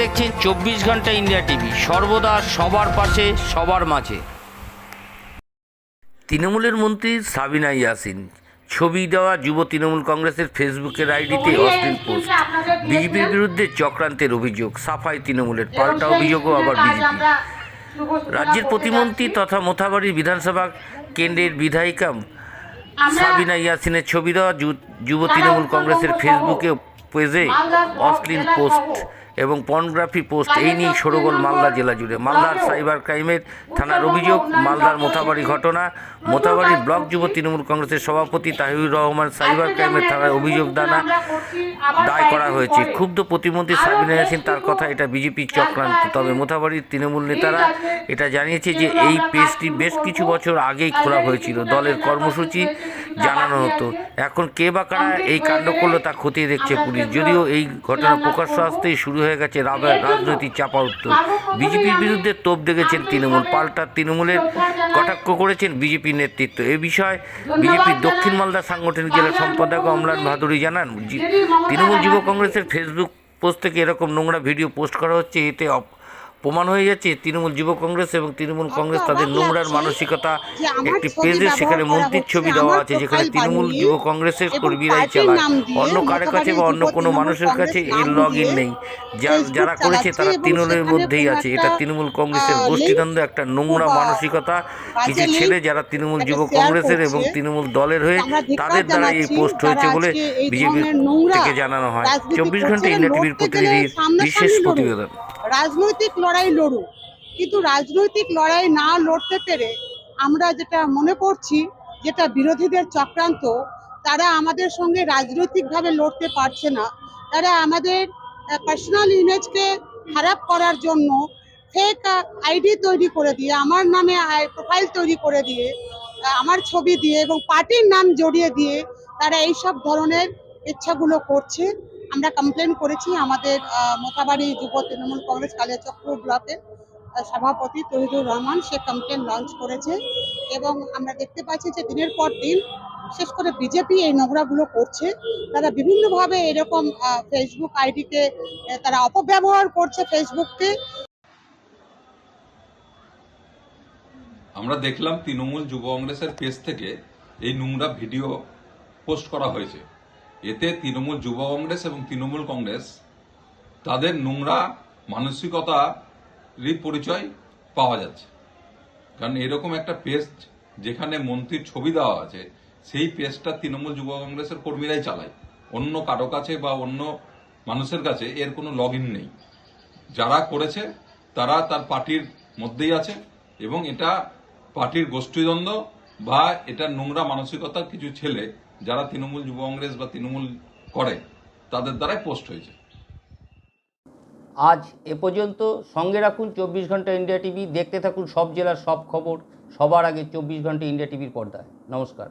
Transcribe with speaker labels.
Speaker 1: দেখছেন চব্বিশ ঘণ্টা ইন্ডিয়া টিভি। সর্বদা সবার পাশে সবার মাঝে। তৃণমূলের মন্ত্রী সাবিনা ইয়াসিন ছবি দেওয়া যুব তৃণমূল কংগ্রেসের ফেসবুকের আইডিতে অশ্লীল পোস্ট। বিজেপির বিরুদ্ধে চক্রান্তের অভিযোগ সাফাই তৃণমূলের পাল্টা অভিযোগও আবার বিজেপি রাজ্যের প্রতিমন্ত্রী তথা মোথাবাড়ির বিধানসভা কেন্দ্রের বিধায়িকা সাবিনা ইয়াসিনের ছবি দেওয়া যুব তৃণমূল কংগ্রেসের ফেসবুকে পেজে অশ্লীল পোস্ট এবং পর্নোগ্রাফি পোস্ট এই নিয়ে সরগোল মালদা জেলা জুড়ে। মালদার সাইবার ক্রাইমের থানার অভিযোগ মালদার মোথাবাড়ি ঘটনা। মোথাবাড়ি ব্লক যুব তৃণমূল কংগ্রেসের সভাপতি তাহিরুর রহমান সাইবার ক্রাইমের থানায় অভিযোগ দানা দায় করা হয়েছে। ক্ষুব্ধ প্রতিমন্ত্রী সাবিনা ইয়াসিন তার কথা এটা বিজেপির চক্রান্ত। তবে মোথাবাড়ির তৃণমূল নেতারা এটা জানিয়েছে যে এই পেজটি বেশ কিছু বছর আগেই খোলা হয়েছিল। দলের কর্মসূচি জানানো হতো। এখন কে বা কারা এই কাণ্ড করল তা খতিয়ে দেখছে পুলিশ। যদিও এই ঘটনা প্রকাশ্য আসতেই শুরু হয়ে গেছে রাজনৈতিক চাপা উত্তর। বিজেপির বিরুদ্ধে তোপ দেখেছেন তৃণমূল পাল্টা তৃণমূলের কটাক্ষ করেছেন বিজেপি নেতৃত্ব। এ বিষয়ে বিজেপির দক্ষিণ মালদা সাংগঠনিক জেলা সম্পাদক অমলান ভাদুরী জানান তৃণমূল যুব কংগ্রেসের ফেসবুক পোস্ট থেকে এরকম নোংরা ভিডিও পোস্ট করা হচ্ছে এতে প্রমাণ হয়ে যাচ্ছে তৃণমূল যুব কংগ্রেস এবং তৃণমূল কংগ্রেস তাদের নোংরার মানসিকতা একটি পেজে সেখানে মন্ত্রীর ছবি দেওয়া আছে যেখানে তৃণমূল যুব কংগ্রেসের কর্মীরাই চালায় অন্য কারও কাছে বা অন্য কোনো মানুষের কাছে এর লগ ইন নেই। যা- যারা করেছে তারা তৃণমূলের মধ্যেই আছে। এটা তৃণমূল কংগ্রেসের গোষ্ঠীদ্বন্দ্ব একটা নোংরা মানসিকতা। কিছু ছেলে যারা তৃণমূল যুব কংগ্রেসের এবং তৃণমূল দলের হয়ে তাদের দ্বারা এই পোস্ট হয়েছে বলে বিজেপি থেকে জানানো হয়। চব্বিশ ঘণ্টা ইন্ডিয়া টিভির প্রতিনিধির বিশেষ প্রতিবেদন।
Speaker 2: রাজনৈতিক লড়াই লড়ুক। কিন্তু রাজনৈতিক লড়াই না লড়তে পেরে আমরা যেটা মনে করছি, যেটা বিরোধীদের চক্রান্ত, তারা আমাদের সঙ্গে রাজনৈতিকভাবে লড়তে পারছে না। তারা আমাদের পার্সোনাল ইমেজকে খারাপ করার জন্য ফেক আইডি তৈরি করে দিয়ে, আমার নামে প্রোফাইল তৈরি করে দিয়ে আমার ছবি দিয়ে এবং পার্টির নাম জড়িয়ে দিয়ে তারা এই সব ধরনের ইচ্ছাগুলো করছে। আমরা কমপ্লেন করেছি আমাদের আহ, মোথাবাড়ি যুব তৃণমূল কংগ্রেস কালিয়াচক্র ব্লকের সভাপতি তহিদুর রহমান সে কমপ্লেন লঞ্চ করেছে এবং আমরা দেখতে পাচ্ছি যে দিনের পর দিন বিশেষ করে বিজেপি এই নোংরাগুলো করছে। তারা বিভিন্নভাবে এরকম ফেসবুক আইডিকে তারা অপব্যবহার করছে ফেসবুককে
Speaker 3: আমরা দেখলাম তৃণমূল যুব কংগ্রেসের পেজ থেকে এই নোংরা ভিডিও পোস্ট করা হয়েছে। এতে তৃণমূল যুব কংগ্রেস এবং তৃণমূল কংগ্রেস তাদের নোংরা মানসিকতারই পরিচয় পাওয়া যাচ্ছে। কারণ এরকম একটা পেস্ট যেখানে মন্ত্রীর ছবি দেওয়া আছে, সেই পেজটা তৃণমূল যুব কংগ্রেসের কর্মীরাই চালায়। অন্য কারও কাছে বা অন্য মানুষের কাছে এর কোনো লগ নেই। যারা করেছে, তারা তার পার্টির মধ্যেই আছে এবং এটা পার্টির গোষ্ঠীদ্বন্দ্ব বা এটা নোংরা মানসিকতার কিছু ছেলে যারা তৃণমূল যুব কংগ্রেস বা তৃণমূল করে, তাদের দ্বারাই পোস্ট হয়েছে।
Speaker 1: আজ এ পর্যন্ত সঙ্গে রাখুন চব্বিশ ঘণ্টা ইন্ডিয়া টিভি, দেখতে থাকুন সব জেলার সব খবর, সবার আগে চব্বিশ ঘণ্টা ইন্ডিয়া টিভির পর্দায়। নমস্কার।